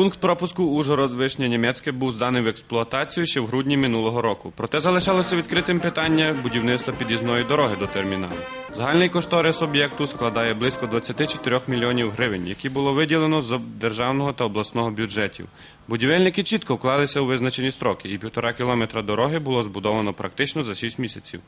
Пункт пропуску Ужгород Вишня Німецьке був зданий в експлуатацію ще в грудні минулого року. Проте залишалося відкритим питання будівництва під'їзної дороги до терміналу. Загальний кошторис об'єкту складає близько 24 мільйонів гривень, які було виділено з державного та обласного бюджетів. Будівельники чітко вклалися у визначені строки, і півтора кілометра дороги було збудовано практично за 6 місяців.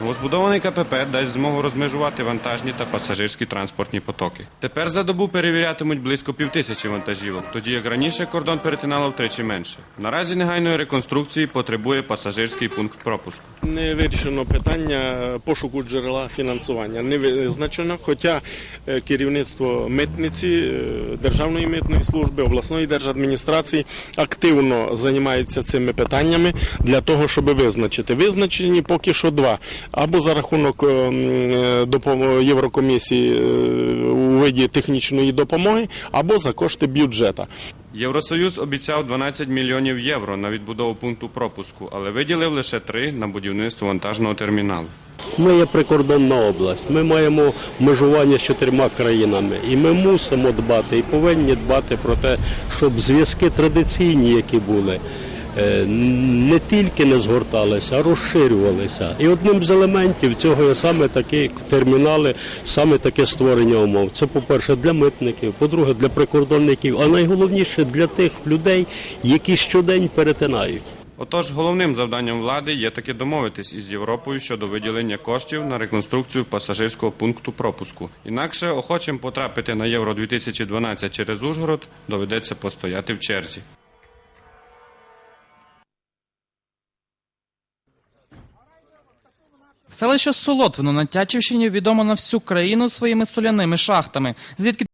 Новозбудований КПП дасть змогу розмежувати вантажні та пасажирські транспортні потоки. Тепер за добу перевірятимуть близько півтисячі вантажівок, тоді як раніше кордон перетинало втричі менше. Наразі негайної реконструкції потребує пасажирський пункт пропуску. Не вирішено питання пошуку джерела фінансування. Не визначено, хоча е, керівництво митниці, е, Державної митної служби, обласної держадміністрації активно займаються цими питаннями для того, щоб визначити. Визначені поки що два. Або за рахунок е, Єврокомісії у виді технічної допомоги, або за кошти бюджету. Євросоюз обіцяв 12 мільйонів євро на відбудову пункту пропуску, але виділив лише 3 на будівництво вантажного терміналу. Ми є прикордонна область. Ми маємо межування з чотирма країнами, і ми мусимо дбати і повинні дбати про те, щоб зв'язки традиційні, які були. е, Не тільки не згорталися, а розширювалися. І одним з елементів цього є саме такі термінали, саме таке створення умов. Це, по-перше, для митників, по-друге, для прикордонників, а найголовніше для тих людей, які щодень перетинають. Отож, головним завданням влади є таки домовитись із Європою щодо виділення коштів на реконструкцію пасажирського пункту пропуску. Інакше охочим потрапити на Євро 2012 через Ужгород доведеться постояти в черзі. Селище Солотвино на Тячівщині відомо на всю країну своїми соляними шахтами, звідки